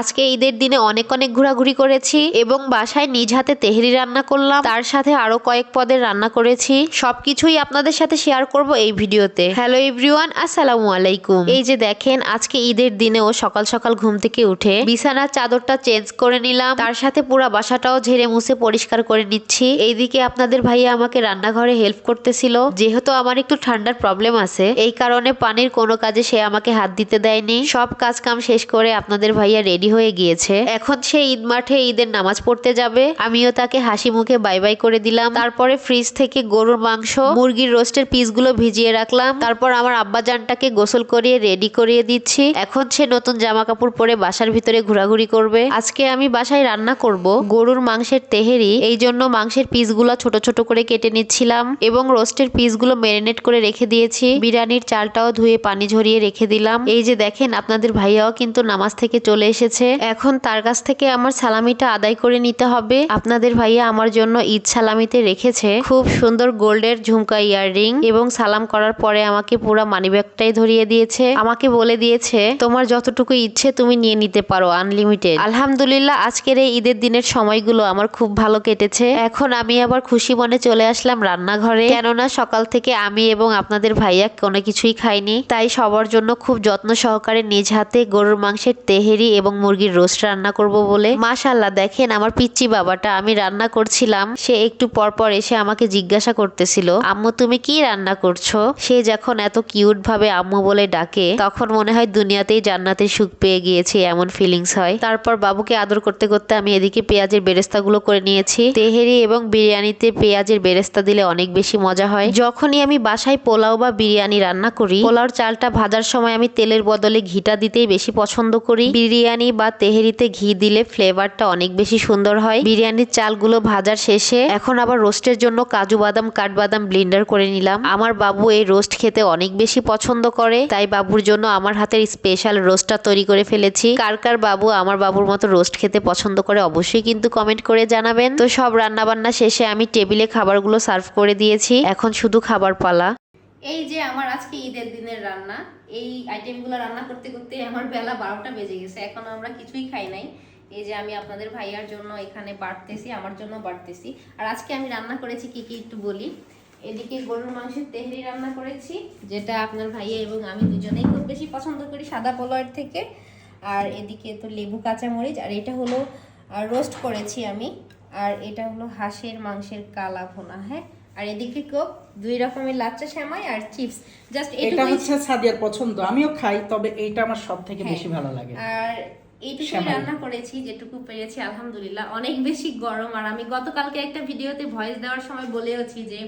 আজকে ঈদের দিনে অনেক অনেক ঘোরাঘুরি করেছি এবং বাসায় নিজ হাতে তেহরি রান্না করলাম। তার সাথে আরও কয়েক পদের রান্না করেছি। সবকিছুই আপনাদের সাথে শেয়ার করব এই ভিডিওতে। হ্যালো এভরিওয়ান আসসালামু আলাইকুম। এই যে দেখেন, আজকে ঈদের দিনেও সকাল সকাল ঘুম থেকে উঠে বিছানার চাদরটা চেঞ্জ করে নিলাম। তার সাথে পুরো বাসাটাও ঝেড়ে মুছে পরিষ্কার করে নিচ্ছি। এইদিকে আপনাদের ভাইয়া আমাকে রান্নাঘরে হেল্প করতেছিল। যেহেতু আমার একটু ঠান্ডার প্রবলেম আছে, এই কারণে পানির কোনো কাজে সে আমাকে হাত দিতে দেয়নি। সব কাজ কাম শেষ করে আপনাদের ভাইয়া রেডি হয়ে গিয়েছে। এখন সে ঈদ মাঠে ঈদের নামাজ পড়তে যাবে। আমিও তাকে হাসি মুখে বাই বাই করে দিলাম। তারপরে ফ্রিজ থেকে গরুর মাংস, মুরগির রোস্টের পিসগুলো ভিজিয়ে রাখলাম। তারপর আমার আব্বা জানটাকে গোসল করিয়ে রেডি করিয়ে দিচ্ছি। এখন সে নতুন জামা কাপড় পরে বাসার ভিতরে ঘোরাঘুরি করবে। আজকে আমি বাসায় রান্না করব গরুর মাংসের তেহেরি। এই জন্য মাংসের পিসগুলো ছোট ছোট করে কেটে নিচ্ছিলাম এবং রোস্টের পিসগুলো ম্যারিনেট করে রেখে দিয়েছি। বিরিয়ানির চালটাও ধুয়ে পানি ঝরিয়ে রেখে দিলাম। এই যে দেখেন, আপনাদের ভাইয়াও কিন্তু নামাজ থেকে চলে এসেছে। এখন তার কাছ থেকে আমার সালামিটা আদায় করে নিতে হবে। আপনাদের ভাইয়া আমার জন্য ঈদ সালামিতে রেখেছে। খুব সুন্দর গোল্ডের ঝুমকা ইয়াররিং এবং সালাম করার পরে আমাকে পুরো মানিব্যাগটাই ধরিয়ে দিয়েছে। আমাকে বলে দিয়েছে, তোমার যতটুকু ইচ্ছে তুমি নিয়ে নিতে পারো, আনলিমিটেড। আলহামদুলিল্লাহ, আজকের এই ঈদের দিনের সময়গুলো আমার খুব ভালো কেটেছে। এখন আমি আবার খুশি মনে চলে আসলাম রান্নাঘরে। কেননা সকাল থেকে আমি এবং আপনাদের ভাইয়া কোনো কিছুই খাইনি। তাই সবার জন্য খুব যত্ন সহকারে নিজ হাতে গরুর মাংসের তেহেরি এবং মুরগির রোস্ট রান্না করব বলে। মাশাল্লাহ দেখেন আমার পিচ্চি বাবাটা, আমি রান্না করছিলাম। সে একটু পর পর এসে আমাকে জিজ্ঞাসা করতেছিল, আম্মু, তুমি কি রান্না করছ? সে যখন এত কিউট ভাবে আম্মু বলে ডাকে, তখন মনে হয় দুনিয়াতেই জান্নাতের সুখ পেয়ে গিয়েছে, এমন ফিলিংস হয়। তারপর বাবুকে আদর করতে করতে আমি এদিকে পেঁয়াজের বেরেস্তাগুলো করে নিয়েছি। তেহেরি এবং বিরিয়ানিতে পেঁয়াজের বেরেস্তা দিলে অনেক বেশি মজা হয়। যখনই আমি বাসায় পোলাও বা বিরিয়ানি রান্না করি, পোলাওর চালটা ভাজার সময় আমি তেলের বদলে ঘিটা দিতেই বেশি পছন্দ করি। বিরিয়ানি বা তেহেরিতে ঘি দিলে ফ্লেভারটা অনেক বেশি সুন্দর হয়। বিরিয়ানির চালগুলো ভাজার শেষে এখন আবার রোস্টের জন্য কাজু বাদাম, কাঠবাদাম ব্লিন্ডার করে নিলাম। আমার বাবু এই রোস্ট খেতে অনেক বেশি পছন্দ করে, তাই বাবুর জন্য আমার হাতের স্পেশাল রোস্টটা তৈরি করে ফেলেছি। কার কার বাবু আমার বাবুর মতো রোস্ট খেতে পছন্দ করে অবশ্যই কিন্তু কমেন্ট করে জানাবেন। তো সব রান্নাবান্না শেষে আমি টেবিলে খাবারগুলো সার্ভ করে দিয়েছি। এখন শুধু খাবার পালা। এই যে আমার আজকে ঈদের দিনের রান্না, এই আইটেমগুলো রান্না করতে করতে আমার বেলা বারোটা বেজে গেছে, এখনও আমরা কিছুই খাই নাই। এই যে আমি আপনাদের ভাইয়ার জন্য এখানে বাড়তেছি, আমার জন্য বাড়তেছি। আর আজকে আমি রান্না করেছি কি কি একটু বলি। এদিকে গরুর মাংসের তেহরি রান্না করেছি, যেটা আপনার ভাইয়া এবং আমি দুজনেই খুব বেশি পছন্দ করি সাদা পোলোয়ার থেকে। আর এদিকে তো লেবু, কাঁচামরিচ, আর এটা হলো রোস্ট করেছি আমি। আর এটা হলো হাঁসের মাংসের কালা ভোনা হ্যাঁ? আর এদিকে কোক দুই রকমের লাচ্চা সেমাই আর চিপস। জাস্ট এটা হচ্ছে সাদিয়ার পছন্দ। আমিও খাই তবে এইটা আমার সব থেকে বেশি ভালো লাগে। আর এইটুকু রান্না করেছি যেটুকু পেরেছি আলহামদুলিল্লাহ। অনেক বেশি গরম। আর আমি গতকালকে একটা ভিডিওতে ভয়েস দেওয়ার সময় বলেওছি যে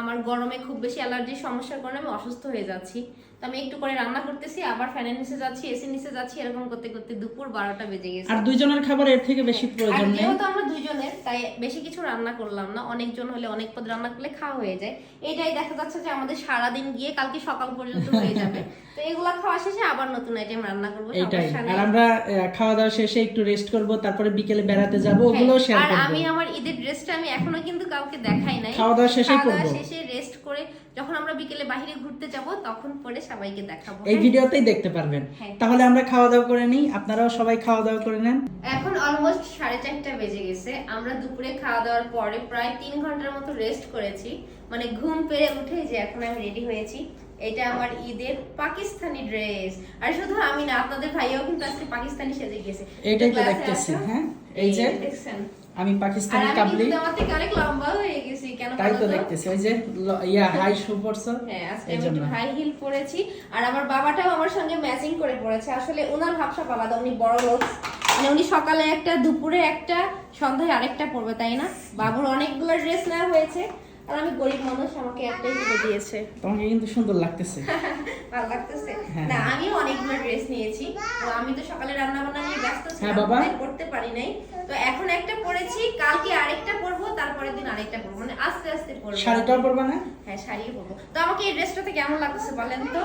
আমার গরমে খুব বেশি অ্যালার্জির সমস্যার কারণে আমি অসুস্থ হয়ে যাচ্ছি। তো আমি একটু করে রান্না করতেছি আবার ফ্যানের নিচে যাচ্ছি এসি নিচে যাচ্ছি এরকম করতে করতে দুপুর বারোটা বেজে গেছে। আর দুইজনের খাবার এর থেকে বেশি প্রয়োজন নেই। যেহেতু আমরা দুইজনের তাই বেশি কিছু রান্না করলাম না। অনেকজন হলে অনেক পদ রান্না করলে খাওয়া হয়ে যায়। এটাই দেখা যাচ্ছে যে আমাদের সারা দিন গিয়ে কালকে সকাল পর্যন্ত হয়ে যাবে। তো এগুলা খাওয়া শেষে আবার নতুন আইটেম রান্না করব এটাই আর আমরা খাওয়া দাওয়া শেষে একটু রেস্ট করব তারপরে বিকেলে বেড়াতে যাব হ্যাঁ, ওগুলো শেয়ার করব। আর আমি আমার ঈদের ড্রেসটা আমি এখনও কিন্তু কাউকে দেখাই নাই। খাওয়া দাওয়া শেষেই খাওয়া দাওয়া শেষে যখন আমরা বিকেলে বাইরে ঘুরতে যাব তখন পরে সবাইকে দেখাবো। এই? ভিডিওতেই দেখতে পারবেন। হ্যাঁ। তাহলে আমরা খাওয়া দাওয়া করে নিই। আপনারাও সবাই খাওয়া দাওয়া করে নেন। এখন অলমোস্ট সাড়ে চারটা বেজে গেছে। আমরা দুপুরে খাওয়া দাওয়ার পরে প্রায় তিন ঘণ্টার মতো রেস্ট করেছি। মানে ঘুম পেরে উঠে যে এখন আমি রেডি হয়েছি। এটা আমার ঈদের পাকিস্তানি ড্রেস আর শুধু আমি না আপনাদের ভাইয়াও কিন্তু আজকে পাকিস্তানি সেজে গেছে এইটাই তো ক্লাসে দেখতেছি হ্যাঁ? এই যে? দেখছেন। আমি পাকিস্তানি আমি কাবলি হয়ে তাই তো? দেখতেছি ওই যে ইয়া হাই শু পরছো? হ্যাঁ আমি হাই হিল পরেছি আর আমার বাবাটাও আমার সঙ্গে ম্যাচিং করে পড়েছে। আসলে ওনার ভাবসাব আলাদা উনি বড় লোক। মানে উনি সকালে একটা দুপুরে একটা সন্ধ্যায় আরেকটা পরবে তাই না? বাবুর অনেকগুলো ড্রেস নেওয়া হয়েছে আর আমি গরিব মানুষ আমাকে একটাই কিনে দিয়েছে। তোমাকে কিন্তু সুন্দর লাগতেছে। ভালো লাগতেছে। হ্যাঁ। না আমিও অনেকগুলো ড্রেস নিয়েছি। তো আমি তো সকালে রান্না বান্না নিয়ে ব্যস্ত হ্যাঁ, ছিলাম পড়তে পারি নাই। তো এখন একটা পরেছি কালকে আরেকটা পরবো তারপরের দিন আরেকটা পরবো। মানে আস্তে আস্তে পরবো। শাড়িটাও পরবো না? হ্যাঁ শাড়িও পরবো। তো আমাকে এই ড্রেসটাতে কেমন লাগতেছে বলেন তো?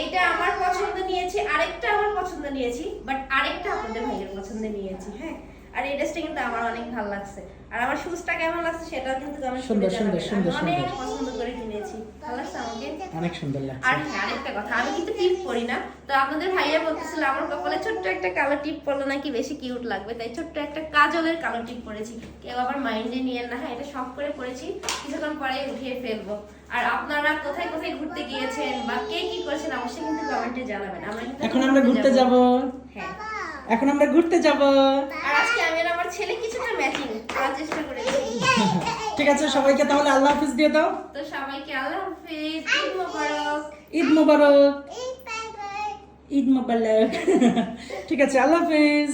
এইটা আমার পছন্দ নিয়েছি আরেকটা আমার পছন্দ নিয়েছি বাট আরেকটা আপনাদের ভাইয়ের পছন্দ নিয়েছি হ্যাঁ? আর এই ড্রেসটা কিন্তু আমার অনেক ভালো লাগছে। আর আমার শুজটা কেমন লাগছে সেটাও কিন্তু কমেন্ট সুন্দর, সুন্দর, সুন্দর, অনেক পছন্দ করে কিনেছি। ভালো লাগছে আমাকে? অনেক সুন্দর লাগছে। আর হ্যাঁ আরেকটা কথা আমি কিন্তু টিপ পরি না। তো আপনাদের ভাইয়া বলতেছিল আমার কপালে ছোট্ট একটা কালো টিপ পরলে নাকি বেশি কিউট লাগবে? তাই ছোট্ট একটা কাজলের কালো টিপ পরেছি। কেউ আবার মাইন্ডে নিয়ে না হ্যাঁ এটা শখ করে পরেছি। কিছুক্ষণ পরে উঠিয়ে ফেলব। আর আপনারা কোথায় কোথায় ঘুরতে গিয়েছেন বা কে কি করেছেন অবশ্যই কিন্তু কমেন্টে জানাবেন। আমরা এখন আমরা ঘুরতে যাব। হ্যাঁ। এখন আমরা ঘুরতে যাব আর আজকে আমি আর আমার ছেলে কিছুটা ম্যাচিং করার চেষ্টা করেছি। ঠিক আছে সবাইকে তাহলে আল্লাহ হাফিজ দিয়ে দাও। তো সবাইকে আল্লাহ হাফেজ। ঈদ মোবারক। ঈদ মোবারক। ঈদ মোবারক। ঠিক আছে আল্লাহ হাফিজ।